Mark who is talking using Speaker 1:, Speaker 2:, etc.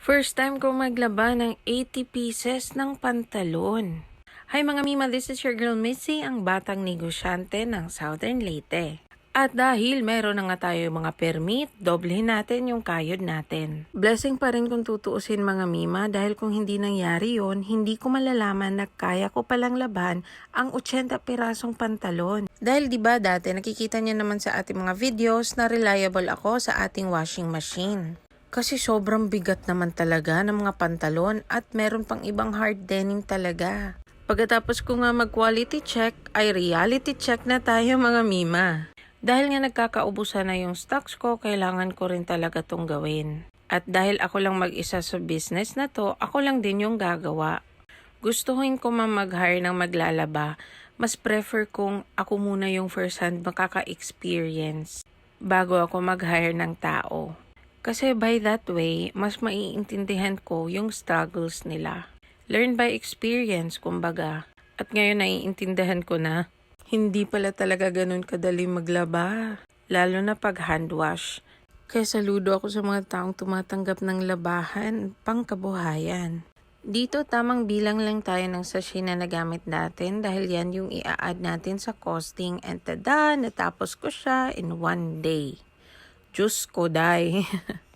Speaker 1: First time ko maglaba ng 80 pieces ng pantalon. Hi mga Mima, this is your girl Missy, ang batang negosyante ng Southern Leyte. At dahil meron na nga tayo mga permit, doblehin natin yung kayod natin. Blessing pa rin kung tutuusin mga Mima dahil kung hindi nangyari yon, hindi ko malalaman na kaya ko palang laban ang 80 pirasong pantalon. Dahil 'di ba dati nakikita niyo naman sa ating mga videos na reliable ako sa ating washing machine. Kasi sobrang bigat naman talaga ng mga pantalon at meron pang ibang hard denim talaga. Pagkatapos ko nga mag-quality check, ay reality check na tayo mga mima. Dahil nga nagkakaubusan na yung stocks ko, kailangan ko rin talaga tong gawin. At dahil ako lang mag-isa sa business na to, ako lang din yung gagawa. Gustuhin ko man mag-hire ng maglalaba, mas prefer kong ako muna yung first hand makaka-experience bago ako mag-hire ng tao. Kasi by that way, mas maiintindihan ko yung struggles nila. Learn by experience, kumbaga. At ngayon naiintindihan ko na, hindi pala talaga ganun kadali maglaba. Lalo na pag hand wash. Kaya saludo ako sa mga taong tumatanggap ng labahan pang kabuhayan. Dito tamang bilang lang tayo ng sachet na nagamit natin dahil yan yung i-add natin sa costing and tada, natapos ko siya in one day. Diyos ko, day.